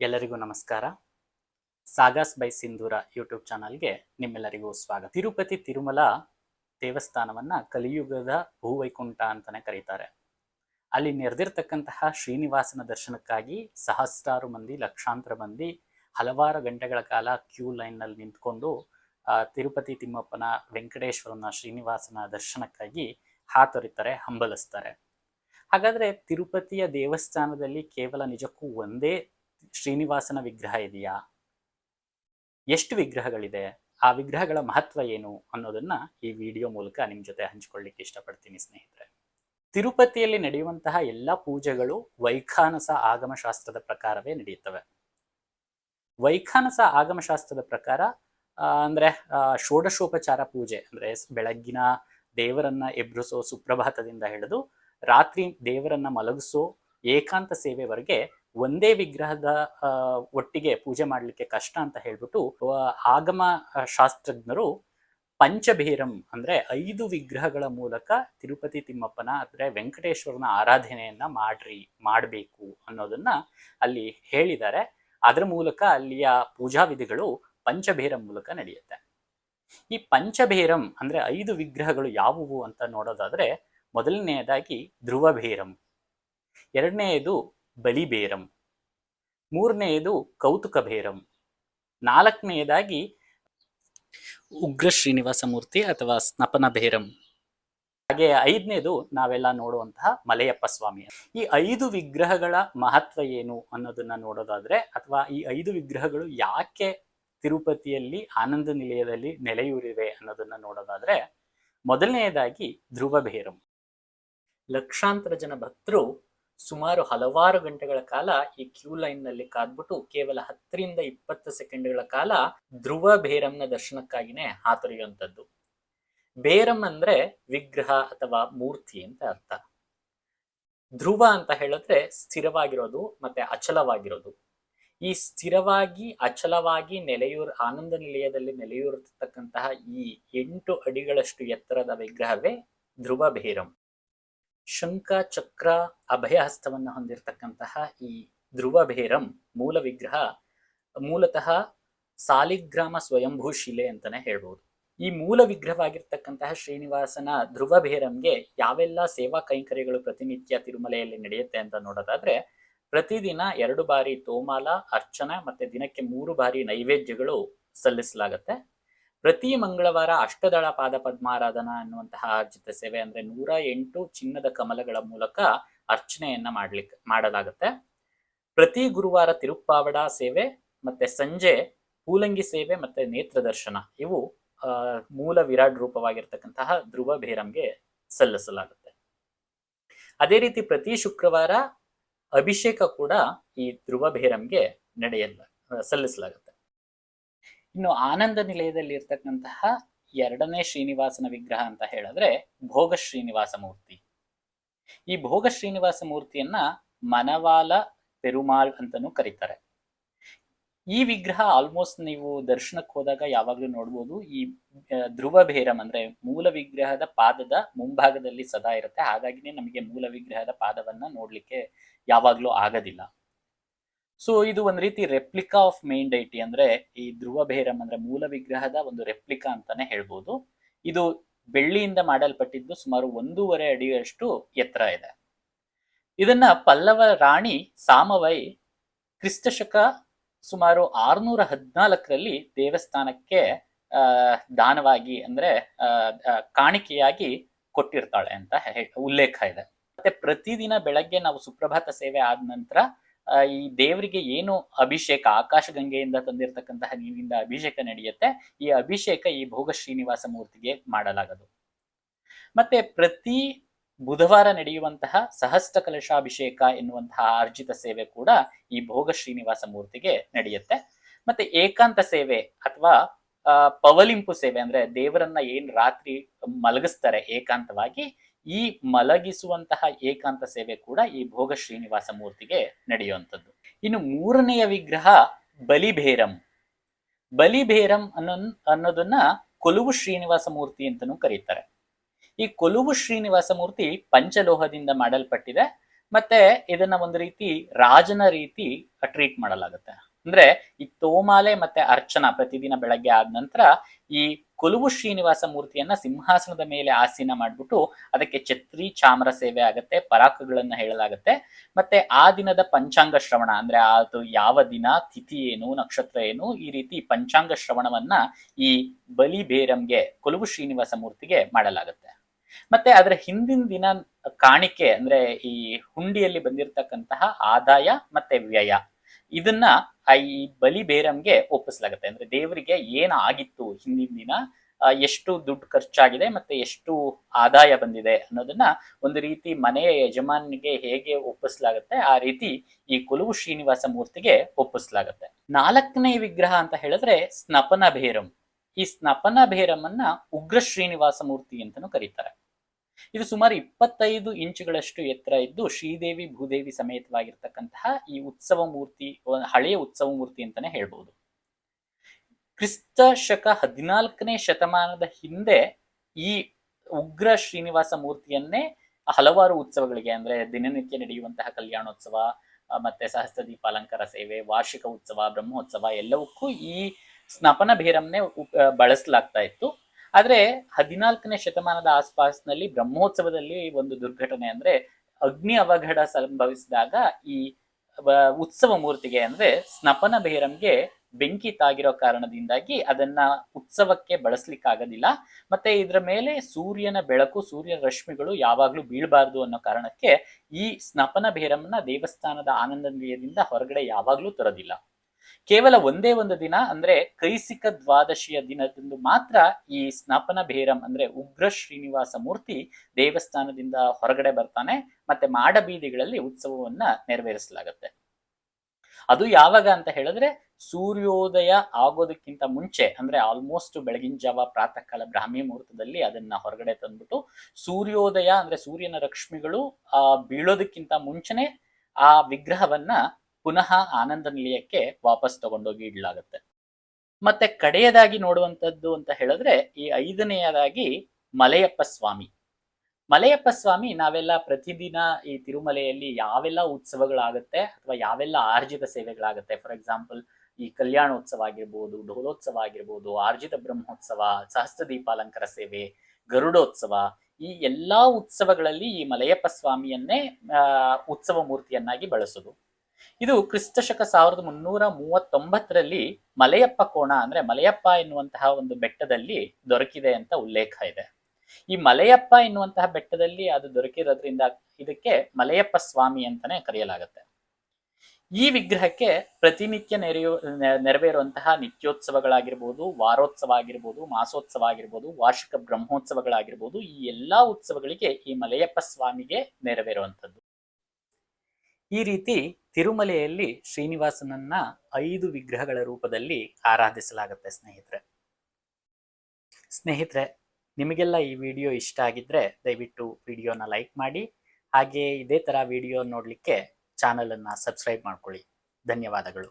ಎಲ್ಲರಿಗೂ ನಮಸ್ಕಾರ. ಸಾಗಾಸ್ by Sindoor YouTube ಚಾನಲ್ಗೆ ನಿಮ್ಮೆಲ್ಲರಿಗೂ ಸ್ವಾಗತ. ತಿರುಪತಿ ತಿರುಮಲ ದೇವಸ್ಥಾನವನ್ನ ಕಲಿಯುಗದ ಭೂವೈಕುಂಠ ಅಂತಾನೆ ಕರೀತಾರೆ. ಅಲ್ಲಿ ನೆರೆದಿರ್ತಕ್ಕಂತಹ ಶ್ರೀನಿವಾಸನ ದರ್ಶನಕ್ಕಾಗಿ ಸಹಸ್ರಾರು ಮಂದಿ, ಲಕ್ಷಾಂತರ ಮಂದಿ ಹಲವಾರು ಗಂಟೆಗಳ ಕಾಲ ಕ್ಯೂ ಲೈನ್ನಲ್ಲಿ ನಿಂತ್ಕೊಂಡು ತಿರುಪತಿ ತಿಮ್ಮಪ್ಪನ ವೆಂಕಟೇಶ್ವರನ ಶ್ರೀನಿವಾಸನ ದರ್ಶನಕ್ಕಾಗಿ ಹಾತೊರಿತಾರೆ, ಹಂಬಲಿಸ್ತಾರೆ. ಹಾಗಾದ್ರೆ ತಿರುಪತಿಯ ದೇವಸ್ಥಾನದಲ್ಲಿ ಕೇವಲ ನಿಜಕ್ಕೂ ಒಂದೇ ಶ್ರೀನಿವಾಸನ ವಿಗ್ರಹ ಇದೆಯಾ? ಎಷ್ಟು ವಿಗ್ರಹಗಳಿದೆ? ಆ ವಿಗ್ರಹಗಳ ಮಹತ್ವ ಏನು ಅನ್ನೋದನ್ನ ಈ ವಿಡಿಯೋ ಮೂಲಕ ನಿಮ್ ಜೊತೆ ಹಂಚಿಕೊಳ್ಳಿಕ್ಕೆ ಇಷ್ಟಪಡ್ತೀನಿ ಸ್ನೇಹಿತರೆ. ತಿರುಪತಿಯಲ್ಲಿ ನಡೆಯುವಂತಹ ಎಲ್ಲ ಪೂಜೆಗಳು ವೈಖಾನಸ ಆಗಮಶಾಸ್ತ್ರದ ಪ್ರಕಾರವೇ ನಡೆಯುತ್ತವೆ. ವೈಖಾನಸ ಆಗಮಶಾಸ್ತ್ರದ ಪ್ರಕಾರ ಅಂದ್ರೆ ಷೋಡಶೋಪಚಾರ ಪೂಜೆ, ಅಂದ್ರೆ ಬೆಳಗ್ಗಿನ ದೇವರನ್ನ ಎಬ್ರಿಸೋ ಸುಪ್ರಭಾತದಿಂದ ಹಿಡಿದು ರಾತ್ರಿ ದೇವರನ್ನ ಮಲಗಿಸೋ ಏಕಾಂತ ಸೇವೆವರೆಗೆ ಒಂದೇ ವಿಗ್ರಹದ ಒಟ್ಟಿಗೆ ಪೂಜೆ ಮಾಡಲಿಕ್ಕೆ ಕಷ್ಟ ಅಂತ ಹೇಳ್ಬಿಟ್ಟು ಆಗಮ ಶಾಸ್ತ್ರಜ್ಞರು ಪಂಚಭೇರಂ ಅಂದ್ರೆ ಐದು ವಿಗ್ರಹಗಳ ಮೂಲಕ ತಿರುಪತಿ ತಿಮ್ಮಪ್ಪನ ಅಂದ್ರೆ ವೆಂಕಟೇಶ್ವರನ ಆರಾಧನೆಯನ್ನ ಮಾಡ್ರಿ, ಮಾಡಬೇಕು ಅನ್ನೋದನ್ನ ಅಲ್ಲಿ ಹೇಳಿದ್ದಾರೆ. ಅದರ ಮೂಲಕ ಅಲ್ಲಿಯ ಪೂಜಾ ವಿಧಿಗಳು ಪಂಚಭೇರಂ ಮೂಲಕ ನಡೆಯುತ್ತೆ. ಈ ಪಂಚಭೇರಂ ಅಂದ್ರೆ ಐದು ವಿಗ್ರಹಗಳು ಯಾವುವು ಅಂತ ನೋಡೋದಾದ್ರೆ, ಮೊದಲನೆಯದಾಗಿ ಧ್ರುವಭೇರಂ ಎರಡನೆಯದು ಬಲಿಬೇರಂ. ಮೂರನೆಯದು ಕೌತುಕ ಭೇರಂ ನಾಲ್ಕನೆಯದಾಗಿ ಉಗ್ರ ಶ್ರೀನಿವಾಸ ಮೂರ್ತಿ ಅಥವಾ ಸ್ನಪನ ಭೇರಂ ಹಾಗೆ ಐದನೇದು ನಾವೆಲ್ಲ ನೋಡುವಂತಹ ಮಲೆಯಪ್ಪ ಸ್ವಾಮಿ. ಈ ಐದು ವಿಗ್ರಹಗಳ ಮಹತ್ವ ಏನು ಅನ್ನೋದನ್ನ ನೋಡೋದಾದ್ರೆ ಅಥವಾ ಈ ಐದು ವಿಗ್ರಹಗಳು ಯಾಕೆ ತಿರುಪತಿಯಲ್ಲಿ ಆನಂದ ನಿಲಯದಲ್ಲಿ ನೆಲೆಯೂರಿವೆ ಅನ್ನೋದನ್ನ ನೋಡೋದಾದ್ರೆ ಮೊದಲನೆಯದಾಗಿ ಧ್ರುವ ಭೇರಂ ಲಕ್ಷಾಂತರ ಜನ ಭಕ್ತರು ಸುಮಾರು ಹಲವಾರು ಗಂಟೆಗಳ ಕಾಲ ಈ ಕ್ಯೂ ಲೈನ್ನಲ್ಲಿ ಕಾದ್ಬಿಟ್ಟು ಕೇವಲ ಹತ್ತರಿಂದ ಇಪ್ಪತ್ತು ಸೆಕೆಂಡ್ಗಳ ಕಾಲ ಧ್ರುವ ಭೇರಂನ ದರ್ಶನಕ್ಕಾಗಿನೇ ಹಾತೊರೆಯುವಂಥದ್ದು. ಬೇರಂ ಅಂದ್ರೆ ವಿಗ್ರಹ ಅಥವಾ ಮೂರ್ತಿ ಅಂತ ಅರ್ಥ. ಧ್ರುವ ಅಂತ ಹೇಳಿದ್ರೆ ಸ್ಥಿರವಾಗಿರೋದು ಮತ್ತೆ ಅಚಲವಾಗಿರೋದು. ಈ ಸ್ಥಿರವಾಗಿ, ಅಚಲವಾಗಿ ನೆಲೆಯೂರ್, ಆನಂದ ನಿಲಯದಲ್ಲಿ ನೆಲೆಯೂರತಕ್ಕಂತಹ ಈ ಎಂಟು ಅಡಿಗಳಷ್ಟು ಎತ್ತರದ ವಿಗ್ರಹವೇ ಧ್ರುವ ಭೇರಂ ಶಂಖ ಚಕ್ರ, ಅಭಯಹಸ್ತವನ್ನು ಹೊಂದಿರತಕ್ಕಂತಹ ಈ ಧ್ರುವ ಭೇರಂ ಮೂಲ ವಿಗ್ರಹ ಮೂಲತಃ ಸಾಲಿಗ್ರಾಮ ಸ್ವಯಂಭೂ ಶಿಲೆ ಅಂತಾನೆ ಹೇಳ್ಬೋದು. ಈ ಮೂಲ ವಿಗ್ರಹವಾಗಿರ್ತಕ್ಕಂತಹ ಶ್ರೀನಿವಾಸನ ಧ್ರುವ ಭೇರಂಗೆ ಯಾವೆಲ್ಲ ಸೇವಾ ಕೈಂಕರ್ಯಗಳು ಪ್ರತಿನಿತ್ಯ ತಿರುಮಲೆಯಲ್ಲಿ ನಡೆಯುತ್ತೆ ಅಂತ ನೋಡೋದಾದ್ರೆ, ಪ್ರತಿದಿನ ಎರಡು ಬಾರಿ ತೋಮಾಲ, ಅರ್ಚನೆ ಮತ್ತೆ ದಿನಕ್ಕೆ ಮೂರು ಬಾರಿ ನೈವೇದ್ಯಗಳು ಸಲ್ಲಿಸಲಾಗುತ್ತೆ. ಪ್ರತಿ ಮಂಗಳವಾರ ಅಷ್ಟದಳ ಪಾದ ಪದ್ಮಾರಾಧನ ಅನ್ನುವಂತಹ ಅರ್ಜಿತ ಸೇವೆ ಅಂದ್ರೆ ನೂರ ಎಂಟು ಚಿನ್ನದ ಕಮಲಗಳ ಮೂಲಕ ಅರ್ಚನೆಯನ್ನ ಮಾಡ್ಲಿಕ್ಕೆ ಮಾಡಲಾಗುತ್ತೆ. ಪ್ರತಿ ಗುರುವಾರ ತಿರುಪ್ಪಾವಡ ಸೇವೆ, ಮತ್ತೆ ಸಂಜೆ ಕೂಲಂಗಿ ಸೇವೆ, ಮತ್ತೆ ನೇತ್ರ ದರ್ಶನ, ಇವು ಮೂಲ ವಿರಾಟ್ ರೂಪವಾಗಿರ್ತಕ್ಕಂತಹ ಧ್ರುವ ಭೇರಂಗೆ ಸಲ್ಲಿಸಲಾಗುತ್ತೆ. ಅದೇ ರೀತಿ ಪ್ರತಿ ಶುಕ್ರವಾರ ಅಭಿಷೇಕ ಕೂಡ ಈ ಧ್ರುವ ಭೇರಂಗೆ ನಡೆಯಲ್ಲ ಸಲ್ಲಿಸಲಾಗುತ್ತೆ. ಇನ್ನು ಆನಂದ ನಿಲಯದಲ್ಲಿ ಇರ್ತಕ್ಕಂತಹ ಎರಡನೇ ಶ್ರೀನಿವಾಸನ ವಿಗ್ರಹ ಅಂತ ಹೇಳಿದ್ರೆ ಭೋಗ ಶ್ರೀನಿವಾಸ ಮೂರ್ತಿ. ಈ ಭೋಗ ಶ್ರೀನಿವಾಸ ಮೂರ್ತಿಯನ್ನ ಮನವಾಲ ಪೆರುಮಾಳ್ ಅಂತಾನೂ ಕರೀತಾರೆ. ಈ ವಿಗ್ರಹ ಆಲ್ಮೋಸ್ಟ್ ನೀವು ದರ್ಶನಕ್ಕೆ ಹೋದಾಗ ಯಾವಾಗ್ಲೂ ನೋಡ್ಬೋದು, ಈ ಧ್ರುವ ಭೇರಂ ಅಂದ್ರೆ ಮೂಲ ವಿಗ್ರಹದ ಪಾದದ ಮುಂಭಾಗದಲ್ಲಿ ಸದಾ ಇರುತ್ತೆ, ಹಾಗಾಗಿನೇ ನಮಗೆ ಮೂಲ ವಿಗ್ರಹದ ಪಾದವನ್ನ ನೋಡ್ಲಿಕ್ಕೆ ಯಾವಾಗ್ಲೂ ಆಗೋದಿಲ್ಲ. ಸೊ ಇದು ಒಂದ್ ರೀತಿ ರೆಪ್ಲಿಕಾ ಆಫ್ ಮೇನ್ ಡೈಟಿ ಅಂದ್ರೆ ಈ ಧ್ರುವ ಭೇರಂ ಅಂದ್ರೆ ಮೂಲ ವಿಗ್ರಹದ ಒಂದು ರೆಪ್ಲಿಕಾ ಅಂತಾನೆ ಹೇಳ್ಬೋದು. ಇದು ಬೆಳ್ಳಿಯಿಂದ ಮಾಡಲ್ಪಟ್ಟಿದ್ದು ಸುಮಾರು ಒಂದೂವರೆ ಅಡಿಯಷ್ಟು ಎತ್ತರ ಇದೆ. ಇದನ್ನ ಪಲ್ಲವ ರಾಣಿ ಸಾಮವೈ ಕ್ರಿಸ್ತಶಕ ಸುಮಾರು ಆರ್ನೂರ ಹದಿನಾಲ್ಕರಲ್ಲಿ ದೇವಸ್ಥಾನಕ್ಕೆ ದಾನವಾಗಿ ಅಂದ್ರೆ ಕಾಣಿಕೆಯಾಗಿ ಕೊಟ್ಟಿರ್ತಾಳೆ ಅಂತ ಉಲ್ಲೇಖ ಇದೆ. ಮತ್ತೆ ಪ್ರತಿದಿನ ಬೆಳಗ್ಗೆ ನಾವು ಸುಪ್ರಭಾತ ಸೇವೆ ಆದ ನಂತರ ಈ ದೇವರಿಗೆ ಏನು ಅಭಿಷೇಕ, ಆಕಾಶ ಗಂಗೆಯಿಂದ ತಂದಿರತಕ್ಕಂತಹ ನೀರಿನಿಂದ ಅಭಿಷೇಕ ನಡೆಯುತ್ತೆ. ಈ ಅಭಿಷೇಕ ಈ ಭೋಗ ಶ್ರೀನಿವಾಸ ಮೂರ್ತಿಗೆ ಮಾಡಲಾಗದು. ಮತ್ತೆ ಪ್ರತಿ ಬುಧವಾರ ನಡೆಯುವಂತಹ ಸಹಸ್ರ ಕಲಶಾಭಿಷೇಕ ಎನ್ನುವಂತಹ ಆರ್ಜಿತ ಸೇವೆ ಕೂಡ ಈ ಭೋಗ ಶ್ರೀನಿವಾಸ ಮೂರ್ತಿಗೆ ನಡೆಯುತ್ತೆ. ಮತ್ತೆ ಏಕಾಂತ ಸೇವೆ ಅಥವಾ ಪವಲಿಂಪು ಸೇವೆ ಅಂದ್ರೆ ದೇವರನ್ನ ಏನ್ ರಾತ್ರಿ ಮಲಗಿಸ್ತಾರೆ ಏಕಾಂತವಾಗಿ ಈ ಮಲಗಿಸುವಂತಹ ಏಕಾಂತ ಸೇವೆ ಕೂಡ ಈ ಭೋಗ ಶ್ರೀನಿವಾಸ ಮೂರ್ತಿಗೆ ನಡೆಯುವಂಥದ್ದು. ಇನ್ನು ಮೂರನೆಯ ವಿಗ್ರಹ ಬಲಿಭೇರಂ. ಬಲಿಭೇರಂ ಅನ್ನೋ, ಅನ್ನೋದನ್ನ ಕೊಲುವು ಶ್ರೀನಿವಾಸ ಮೂರ್ತಿ ಅಂತಾನೂ ಕರೀತಾರೆ. ಈ ಕೊಲುವು ಶ್ರೀನಿವಾಸ ಮೂರ್ತಿ ಪಂಚಲೋಹದಿಂದ ಮಾಡಲ್ಪಟ್ಟಿದೆ, ಮತ್ತೆ ಇದನ್ನ ಒಂದು ರೀತಿ ರಾಜನ ರೀತಿ ಟ್ರೀಟ್ ಮಾಡಲಾಗುತ್ತೆ. ಅಂದ್ರೆ ಈ ತೋಮಾಲೆ ಮತ್ತೆ ಅರ್ಚನಾ ಪ್ರತಿದಿನ ಬೆಳಗ್ಗೆ ಆದ ನಂತರ ಈ ಕೊಲುವು ಶ್ರೀನಿವಾಸ ಮೂರ್ತಿಯನ್ನ ಸಿಂಹಾಸನದ ಮೇಲೆ ಆಸೀನ ಮಾಡ್ಬಿಟ್ಟು ಅದಕ್ಕೆ ಛತ್ರಿ ಚಾಮರ ಸೇವೆ ಆಗತ್ತೆ ಪರಾಕಗಳನ್ನ ಹೇಳಲಾಗತ್ತೆ. ಮತ್ತೆ ಆ ದಿನದ ಪಂಚಾಂಗ ಶ್ರವಣ ಅಂದ್ರೆ ಅದು ಯಾವ ದಿನ, ತಿಥಿ ಏನು, ನಕ್ಷತ್ರ ಏನು, ಈ ರೀತಿ ಪಂಚಾಂಗ ಶ್ರವಣವನ್ನ ಈ ಬಲಿ ಬೇರಂಗೆ, ಕೊಲುವು ಶ್ರೀನಿವಾಸ ಮೂರ್ತಿಗೆ ಮಾಡಲಾಗುತ್ತೆ. ಮತ್ತೆ ಅದರ ಹಿಂದಿನ ದಿನ ಕಾಣಿಕೆ ಅಂದ್ರೆ ಈ ಹುಂಡಿಯಲ್ಲಿ ಬಂದಿರತಕ್ಕಂತಹ ಆದಾಯ ಮತ್ತೆ ವ್ಯಯ. ಇದನ್ನ ಆ ಈ ಬಲಿ ಬೇರಮ್ಗೆ ಒಪ್ಪಿಸಲಾಗುತ್ತೆ. ಅಂದ್ರೆ ದೇವರಿಗೆ ಏನ್ ಆಗಿತ್ತು ಹಿಂದಿನ ದಿನ ಎಷ್ಟು ದುಡ್ಡು ಖರ್ಚಾಗಿದೆ ಮತ್ತೆ ಎಷ್ಟು ಆದಾಯ ಬಂದಿದೆ ಅನ್ನೋದನ್ನ ಒಂದು ರೀತಿ ಮನೆಯ ಯಜಮಾನಿಗೆ ಹೇಗೆ ಒಪ್ಪಿಸ್ಲಾಗತ್ತೆ, ಆ ರೀತಿ ಈ ಕೊಲುವು ಶ್ರೀನಿವಾಸ ಮೂರ್ತಿಗೆ ಒಪ್ಪಿಸ್ಲಾಗತ್ತೆ. ನಾಲ್ಕನೇ ವಿಗ್ರಹ ಅಂತ ಹೇಳಿದ್ರೆ ಸ್ನಪನ ಭೇರಂ ಈ ಸ್ನಪನ ಭೇರಮನ್ನ ಉಗ್ರ ಶ್ರೀನಿವಾಸ ಮೂರ್ತಿ ಅಂತಾನೂ ಕರೀತಾರೆ. ಇದು ಸುಮಾರು ಇಪ್ಪತ್ತೈದು ಇಂಚುಗಳಷ್ಟು ಎತ್ತರ ಇದ್ದು ಶ್ರೀದೇವಿ ಭೂದೇವಿ ಸಮೇತವಾಗಿರ್ತಕ್ಕಂತಹ ಈ ಉತ್ಸವ ಮೂರ್ತಿ ಹಳೆಯ ಉತ್ಸವ ಮೂರ್ತಿ ಅಂತಾನೆ ಹೇಳ್ಬಹುದು ಕ್ರಿಸ್ತ ಶಕ ಹದಿನಾಲ್ಕನೇ ಶತಮಾನದ ಹಿಂದೆ ಈ ಉಗ್ರ ಶ್ರೀನಿವಾಸ ಮೂರ್ತಿಯನ್ನೇ ಹಲವಾರು ಉತ್ಸವಗಳಿಗೆ ಅಂದ್ರೆ ದಿನನಿತ್ಯ ನಡೆಯುವಂತಹ ಕಲ್ಯಾಣೋತ್ಸವ ಮತ್ತೆ ಸಹಸ್ರ ದೀಪಾಲಂಕಾರ ಸೇವೆ, ವಾರ್ಷಿಕ ಉತ್ಸವ, ಬ್ರಹ್ಮೋತ್ಸವ ಎಲ್ಲವಕ್ಕೂ ಈ ಸ್ನಪನ ಉಪ್- ಬಳಸಲಾಗ್ತಾ ಇತ್ತು. ಆದ್ರೆ ಹದಿನಾಲ್ಕನೇ ಶತಮಾನದ ಆಸ್ಪಾಸ್ನಲ್ಲಿ ಬ್ರಹ್ಮೋತ್ಸವದಲ್ಲಿ ಒಂದು ದುರ್ಘಟನೆ ಅಂದ್ರೆ ಅಗ್ನಿ ಅವಘಡ ಸಂಭವಿಸಿದಾಗ ಈ ಉತ್ಸವ ಮೂರ್ತಿಗೆ ಅಂದ್ರೆ ಸ್ನಪನ ಬೇರಂಗೆ ಬೆಂಕಿ ತಾಗಿರೋ ಕಾರಣದಿಂದಾಗಿ ಅದನ್ನ ಉತ್ಸವಕ್ಕೆ ಬಳಸ್ಲಿಕ್ಕಾಗೋದಿಲ್ಲ. ಮತ್ತೆ ಇದರ ಮೇಲೆ ಸೂರ್ಯನ ಬೆಳಕು, ಸೂರ್ಯನ ರಶ್ಮಿಗಳು ಯಾವಾಗ್ಲೂ ಬೀಳಬಾರ್ದು ಅನ್ನೋ ಕಾರಣಕ್ಕೆ ಈ ಸ್ನಪನ ಭೇರಮ್ನ ದೇವಸ್ಥಾನದ ಆನಂದ ಹೊರಗಡೆ ಯಾವಾಗ್ಲೂ ತರೋದಿಲ್ಲ. ಕೇವಲ ಒಂದೇ ಒಂದು ದಿನ, ಅಂದ್ರೆ ಕೈಸಿಕ ದ್ವಾದಶಿಯ ದಿನದಂದು ಮಾತ್ರ ಈ ಸ್ನಾಪನ ಭೇರಂ ಅಂದ್ರೆ ಉಗ್ರ ಶ್ರೀನಿವಾಸ ಮೂರ್ತಿ ದೇವಸ್ಥಾನದಿಂದ ಹೊರಗಡೆ ಬರ್ತಾನೆ. ಮತ್ತೆ ಮಾಡಬೀದಿಗಳಲ್ಲಿ ಉತ್ಸವವನ್ನ ನೆರವೇರಿಸಲಾಗುತ್ತೆ. ಅದು ಯಾವಾಗ ಅಂತ ಹೇಳಿದ್ರೆ, ಸೂರ್ಯೋದಯ ಆಗೋದಕ್ಕಿಂತ ಮುಂಚೆ, ಅಂದ್ರೆ ಆಲ್ಮೋಸ್ಟ್ ಬೆಳಗಿನ ಜಾವ ಪ್ರಾತಃ ಕಾಲ ಬ್ರಾಹ್ಮಿ ಮುಹೂರ್ತದಲ್ಲಿ ಅದನ್ನ ಹೊರಗಡೆ ತಂದ್ಬಿಟ್ಟು, ಸೂರ್ಯೋದಯ, ಅಂದ್ರೆ ಸೂರ್ಯನ ರಶ್ಮಿಗಳು, ಆ, ಬೀಳೋದಕ್ಕಿಂತ ಮುಂಚೆನೆ ಆ ವಿಗ್ರಹವನ್ನ ಪುನಃ ಆನಂದ ನಿಲಯಕ್ಕೆ ವಾಪಸ್ ತಗೊಂಡೋಗಿ ಇಡಲಾಗುತ್ತೆ. ಮತ್ತೆ ಕಡೆಯದಾಗಿ ನೋಡುವಂಥದ್ದು ಅಂತ ಹೇಳಿದ್ರೆ, ಈ ಐದನೆಯದಾಗಿ ಮಲೆಯಪ್ಪ ಸ್ವಾಮಿ. ಮಲೆಯಪ್ಪ ಸ್ವಾಮಿ ನಾವೆಲ್ಲ ಪ್ರತಿದಿನ ಈ ತಿರುಮಲೆಯಲ್ಲಿ ಯಾವೆಲ್ಲ ಉತ್ಸವಗಳಾಗುತ್ತೆ ಅಥವಾ ಯಾವೆಲ್ಲ ಆರ್ಜಿತ ಸೇವೆಗಳಾಗುತ್ತೆ? ಫಾರ್ ಎಕ್ಸಾಂಪಲ್ ಈ ಕಲ್ಯಾಣೋತ್ಸವ ಆಗಿರ್ಬೋದು ಢೋಲೋತ್ಸವ ಆಗಿರ್ಬೋದು, ಆರ್ಜಿತ ಬ್ರಹ್ಮೋತ್ಸವ, ಸಹಸ್ರ ದೀಪಾಲಂಕಾರ ಸೇವೆ, ಗರುಡೋತ್ಸವ, ಈ ಎಲ್ಲಾ ಉತ್ಸವಗಳಲ್ಲಿ ಈ ಮಲಯಪ್ಪ ಸ್ವಾಮಿಯನ್ನೇ ಉತ್ಸವ ಮೂರ್ತಿಯನ್ನಾಗಿ ಬಳಸೋದು. ಇದು ಕ್ರಿಸ್ತಶಕ ಸಾವಿರದ ಮುನ್ನೂರ ಮೂವತ್ತೊಂಬತ್ತರಲ್ಲಿ ಮಲೆಯಪ್ಪ ಕೋಣ, ಅಂದ್ರೆ ಮಲೆಯಪ್ಪ ಎನ್ನುವಂತಹ ಒಂದು ಬೆಟ್ಟದಲ್ಲಿ ದೊರಕಿದೆ ಅಂತ ಉಲ್ಲೇಖ ಇದೆ. ಈ ಮಲೆಯಪ್ಪ ಎನ್ನುವಂತಹ ಬೆಟ್ಟದಲ್ಲಿ ಅದು ದೊರಕಿರೋದ್ರಿಂದ ಇದಕ್ಕೆ ಮಲೆಯಪ್ಪ ಸ್ವಾಮಿ ಅಂತಾನೆ ಕರೆಯಲಾಗುತ್ತೆ. ಈ ವಿಗ್ರಹಕ್ಕೆ ಪ್ರತಿನಿತ್ಯ ನೆರೆಯು ನೆರವೇರುವಂತಹ ನಿತ್ಯೋತ್ಸವಗಳಾಗಿರ್ಬೋದು, ವಾರೋತ್ಸವ ಆಗಿರ್ಬೋದು, ಮಾಸೋತ್ಸವ ಆಗಿರ್ಬೋದು, ವಾರ್ಷಿಕ ಬ್ರಹ್ಮೋತ್ಸವಗಳಾಗಿರ್ಬೋದು, ಈ ಎಲ್ಲಾ ಉತ್ಸವಗಳಿಗೆ ಈ ಮಲೆಯಪ್ಪ ಸ್ವಾಮಿಗೆ ನೆರವೇರುವಂಥದ್ದು. ಈ ರೀತಿ ತಿರುಮಲೆಯಲ್ಲಿ ಶ್ರೀನಿವಾಸನನ್ನ ಐದು ವಿಗ್ರಹಗಳ ರೂಪದಲ್ಲಿ ಆರಾಧಿಸಲಾಗುತ್ತೆ, ಸ್ನೇಹಿತರೆ. ಸ್ನೇಹಿತರೆ, ನಿಮಗೆಲ್ಲ ಈ ವಿಡಿಯೋ ಇಷ್ಟ ಆಗಿದ್ರೆ ದಯವಿಟ್ಟು ವಿಡಿಯೋನ ಲೈಕ್ ಮಾಡಿ, ಹಾಗೆ ಇದೇ ತರ ವಿಡಿಯೋ ನೋಡಲಿಕ್ಕೆ ಚಾನಲ್ ಅನ್ನ ಸಬ್ಸ್ಕ್ರೈಬ್ ಮಾಡ್ಕೊಳ್ಳಿ. ಧನ್ಯವಾದಗಳು.